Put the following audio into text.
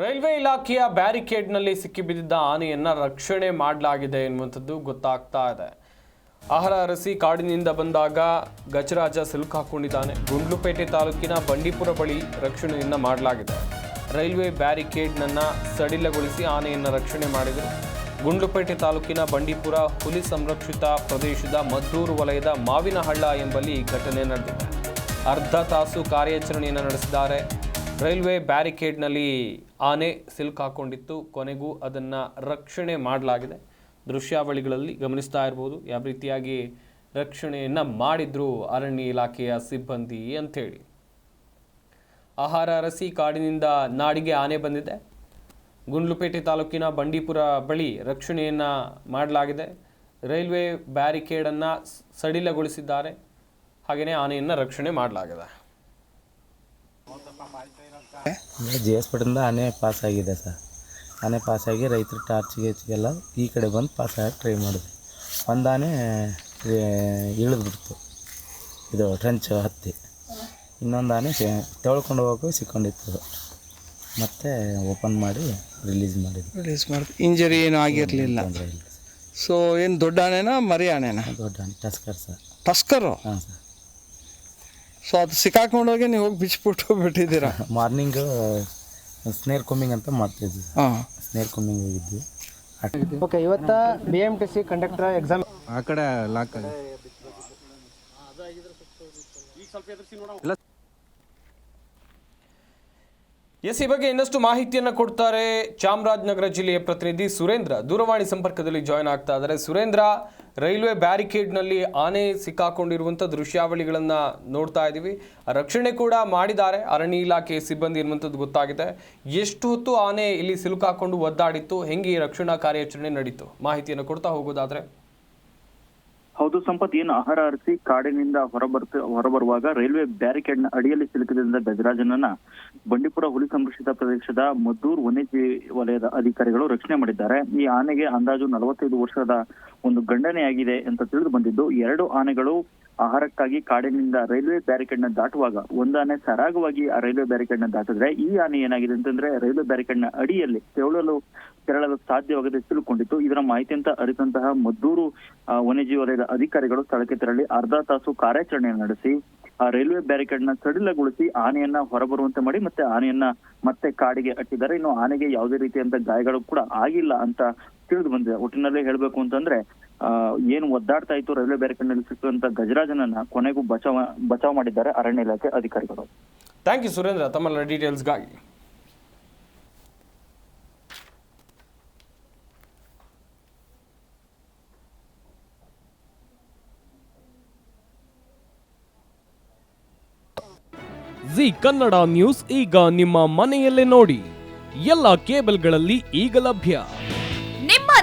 Railway ಇಲಾಖೆಯ ಬ್ಯಾರಿಕೇಡ್ನಲ್ಲಿ ಸಿಕ್ಕಿಬಿದ್ದಿದ್ದ ಆನೆಯನ್ನು ರಕ್ಷಣೆ ಮಾಡಲಾಗಿದೆ ಎನ್ನುವಂಥದ್ದು ಗೊತ್ತಾಗ್ತಾ ಇದೆ. ಆಹಾರ ಅರಸಿ ಕಾಡಿನಿಂದ ಬಂದಾಗ ಗಜರಾಜ ಸಿಲುಕಾಕೊಂಡಿದ್ದಾನೆ ಗುಂಡ್ಲುಪೇಟೆ ತಾಲೂಕಿನ ಬಂಡೀಪುರ ಬಳಿ ರಕ್ಷಣೆಯನ್ನು ಮಾಡಲಾಗಿದೆ. ರೈಲ್ವೆ ಬ್ಯಾರಿಕೇಡ್ನನ್ನು ಸಡಿಲಗೊಳಿಸಿ ಆನೆಯನ್ನು ರಕ್ಷಣೆ ಮಾಡಿದರು. ಗುಂಡ್ಲುಪೇಟೆ ತಾಲೂಕಿನ ಬಂಡೀಪುರ ಹುಲಿ ಸಂರಕ್ಷಿತ ಪ್ರದೇಶದ ಮದ್ದೂರು ವಲಯದ ಮಾವಿನಹಳ್ಳ ಎಂಬಲ್ಲಿ ಈ ಘಟನೆ ನಡೆದಿದೆ. ಅರ್ಧ ತಾಸು ಕಾರ್ಯಾಚರಣೆಯನ್ನು ನಡೆಸಿದ್ದಾರೆ. ರೈಲ್ವೆ ಬ್ಯಾರಿಕೇಡ್ನಲ್ಲಿ ಆನೆ ಸಿಲ್ಕ್ ಹಾಕ್ಕೊಂಡಿತ್ತು ಕೊನೆಗೂ ಅದನ್ನು ರಕ್ಷಣೆ ಮಾಡಲಾಗಿದೆ. ದೃಶ್ಯಾವಳಿಗಳಲ್ಲಿ ಗಮನಿಸ್ತಾ ಇರ್ಬೋದು. ಯಾವ ರೀತಿಯಾಗಿ ರಕ್ಷಣೆಯನ್ನು ಮಾಡಿದ್ರು ಅರಣ್ಯ ಇಲಾಖೆಯ ಸಿಬ್ಬಂದಿ ಅಂಥೇಳಿ. ಆಹಾರ ಅರಸಿ ಕಾಡಿನಿಂದ ನಾಡಿಗೆ ಆನೆ ಬಂದಿದೆ. ಗುಂಡ್ಲುಪೇಟೆ ತಾಲೂಕಿನ ಬಂಡೀಪುರ ಬಳಿ ರಕ್ಷಣೆಯನ್ನು ಮಾಡಲಾಗಿದೆ. ರೈಲ್ವೆ ಬ್ಯಾರಿಕೇಡನ್ನು ಸಡಿಲಗೊಳಿಸಿದ್ದಾರೆ. ಹಾಗೆಯೇ ಆನೆಯನ್ನು ರಕ್ಷಣೆ ಮಾಡಲಾಗಿದೆ. ಜಿ ಎಸ್ ಪಟ್ಟಿಂದ ಆನೆ ಪಾಸ್ ಆಗಿದೆ ಸರ್ ಆನೆ ಪಾಸ್ ಆಗಿ ರೈತರು ಟಾರ್ಚ್ ಗೀಚ್ಗೆಲ್ಲ ಈ ಕಡೆ ಬಂದು ಪಾಸ್ ಆಗಿ ಟ್ರೈ ಮಾಡಿದ್ವಿ ಒಂದು ಆನೆ ಇಳಿದ್ಬಿಡ್ತು ಇದು ಟ್ರೆಂಚ್ ಹತ್ತಿ. ಇನ್ನೊಂದು ಆನೆ ತೊಳ್ಕೊಂಡು ತೆಳ್ಕೊಂಡು ಹೋಗೋ ಸಿಕ್ಕೊಂಡಿತ್ತು. ಮತ್ತೆ ಓಪನ್ ಮಾಡಿ ರಿಲೀಸ್ ಮಾಡಿದ್ವಿ ರಿಲೀಸ್ ಮಾಡಿ ಇಂಜರಿ ಏನು ಆಗಿರಲಿಲ್ಲ. ಅಂದರೆ ಇಲ್ಲ ಸೊ ಏನು ದೊಡ್ಡ ಆನೆನಾ ಮರಿ ಆನೆನಾ? ದೊಡ್ಡ ಆನೆ ಟಸ್ಕರ್ ಸರ್ ಟಸ್ಕರು ಹಾಂ ಸರ್ ಸೊ ಅದು ಸಿಕ್ಕಾಕೊಂಡೋಗಿ ನೀವು ಹೋಗಿ ಬಿಚ್ಬಿಟ್ಟು ಬಿಟ್ಟಿದ್ದೀರಾ? ಮಾರ್ನಿಂಗ್ ಸ್ನೇರ್ ಕೊಮ್ಮಿಂಗ್ ಅಂತ ಮಾಡ್ತಿದ್ವಿ. ಹಾಂ. ಸ್ನೇರ್ ಕೊಮ್ಮಿಂಗ್ ಹೋಗಿದ್ವಿ. ಓಕೆ ಇವತ್ತ B M T C conductor exam ಆ ಕಡೆ ಲಾಕ್ ಎಸ್ ಈ ಬಗ್ಗೆ ಇನ್ನಷ್ಟು ಮಾಹಿತಿಯನ್ನು ಕೊಡ್ತಾರೆ ಚಾಮರಾಜನಗರ ಜಿಲ್ಲೆಯ ಪ್ರತಿನಿಧಿ ಸುರೇಂದ್ರ. ದೂರವಾಣಿ ಸಂಪರ್ಕದಲ್ಲಿ ಜಾಯ್ನ್ ಆಗ್ತಾ ಇದ್ದಾರೆ. ಸುರೇಂದ್ರ ರೈಲ್ವೆ ಬ್ಯಾರಿಕೇಡ್ನಲ್ಲಿ ಆನೆ ಸಿಕ್ಕಾಕೊಂಡಿರುವಂಥ ದೃಶ್ಯಾವಳಿಗಳನ್ನು ನೋಡ್ತಾ ಇದ್ದೀವಿ. ರಕ್ಷಣೆ ಕೂಡ ಮಾಡಿದ್ದಾರೆ. ಅರಣ್ಯ ಇಲಾಖೆ ಸಿಬ್ಬಂದಿ ಇರುವಂಥದ್ದು ಗೊತ್ತಾಗಿದೆ. ಎಷ್ಟು ಹೊತ್ತು ಆನೆ ಇಲ್ಲಿ ಸಿಲುಕಾಕೊಂಡು ಒದ್ದಾಡಿತ್ತು? ಹೆಂಗೆ ಈ ರಕ್ಷಣಾ ಕಾರ್ಯಾಚರಣೆ ನಡೀತು? ಮಾಹಿತಿಯನ್ನು ಕೊಡ್ತಾ ಹೋಗೋದಾದ್ರೆ ಹೌದು ಸಂಪತ್, ಏನು ಆಹಾರ ಅರಸಿ ಕಾಡಿನಿಂದ ಹೊರಬರ್ತ, ಹೊರಬರುವಾಗ ರೈಲ್ವೆ ಬ್ಯಾರಿಕೇಡ್ನ ಅಡಿಯಲ್ಲಿ ಸಿಲುಕಿದ್ರಿಂದ ಗಜರಾಜನನ್ನ ಬಂಡೀಪುರ ಹುಲಿ ಸಂರಕ್ಷಿತ ಪ್ರದೇಶದ ಮದ್ದೂರ್ ವನ್ಯಜೀವಿ ವಲಯದ ಅಧಿಕಾರಿಗಳು ರಕ್ಷಣೆ ಮಾಡಿದ್ದಾರೆ. ಈ ಆನೆಗೆ ಅಂದಾಜು ನಲವತ್ತೈದು ವರ್ಷದ ಒಂದು ಗಂಡನೆಯಾಗಿದೆ ಅಂತ ತಿಳಿದು ಬಂದಿದ್ದು, ಎರಡು ಆನೆಗಳು ಆಹಾರಕ್ಕಾಗಿ ಕಾಡಿನಿಂದ ರೈಲ್ವೆ ಬ್ಯಾರಿಕೇಡ್ನ ದಾಟುವಾಗ ಒಂದಾನೆ ಸರಾಗವಾಗಿ ಆ ರೈಲ್ವೆ ಬ್ಯಾರಿಕೇಡ್ನ ದಾಟಿದ್ರೆ ಈ ಆನೆ ಏನಾಗಿದೆ ಅಂತಂದ್ರೆ ರೈಲ್ವೆ ಬ್ಯಾರಿಕೇಡ್ನ ಅಡಿಯಲ್ಲಿ ತೆರಳಲು ತೆರಳಲು ಸಾಧ್ಯವಾಗದೆ ಸಿಲುಕೊಂಡಿತ್ತು. ಇದರ ಮಾಹಿತಿ ಅಂತ ಅರಿತಂತಹ ಮದ್ದೂರು ವನ್ಯಜೀವಿ ವಲಯದ ಅಧಿಕಾರಿಗಳು ಸ್ಥಳಕ್ಕೆ ತೆರಳಿ ಅರ್ಧ ತಾಸು ಕಾರ್ಯಾಚರಣೆ ನಡೆಸಿ, ಆ ರೈಲ್ವೆ ಬ್ಯಾರಿಕೇಡ್ನ ಸಡಿಲಗೊಳಿಸಿ ಆನೆಯನ್ನ ಹೊರಬರುವಂತೆ ಮಾಡಿ ಮತ್ತೆ ಆನೆಯನ್ನ ಮತ್ತೆ ಕಾಡಿಗೆ ಅಟ್ಟಿದ್ದಾರೆ. ಇನ್ನು ಆನೆಗೆ ಯಾವುದೇ ರೀತಿಯಂತ ಗಾಯಗಳು ಕೂಡ ಆಗಿಲ್ಲ ಅಂತ ತಿಳಿದು ಬಂದಿದೆ. ಒಟ್ಟಿನಲ್ಲಿ ಹೇಳ್ಬೇಕು ಅಂತಂದ್ರೆ ಏನು ಒದ್ದಾಡ್ತಾ ಇತ್ತು ರೈಲ್ವೆ ಬ್ಯಾರಿಕೇಡ್ನಲ್ಲಿ ಸಿಕ್ಕಂತ ಗಜರಾಜನನ್ನ ಕೊನೆಗೂ ಬಚಾವ ಬಚಾವ್ ಮಾಡಿದ್ದಾರೆ ಅರಣ್ಯ ಇಲಾಖೆ ಅಧಿಕಾರಿಗಳು. Thank you Surendra. ತಮ್ಮೆಲ್ಲ ಡೀಟೇಲ್ಸ್ಗಾಗಿ ಜಿ ಕನ್ನಡ ನ್ಯೂಸ್ ಈಗ ನಿಮ್ಮ ಮನೆಯಲ್ಲೇ ನೋಡಿ. ಎಲ್ಲ ಕೇಬಲ್ಗಳಲ್ಲಿ ಈಗ ಲಭ್ಯ.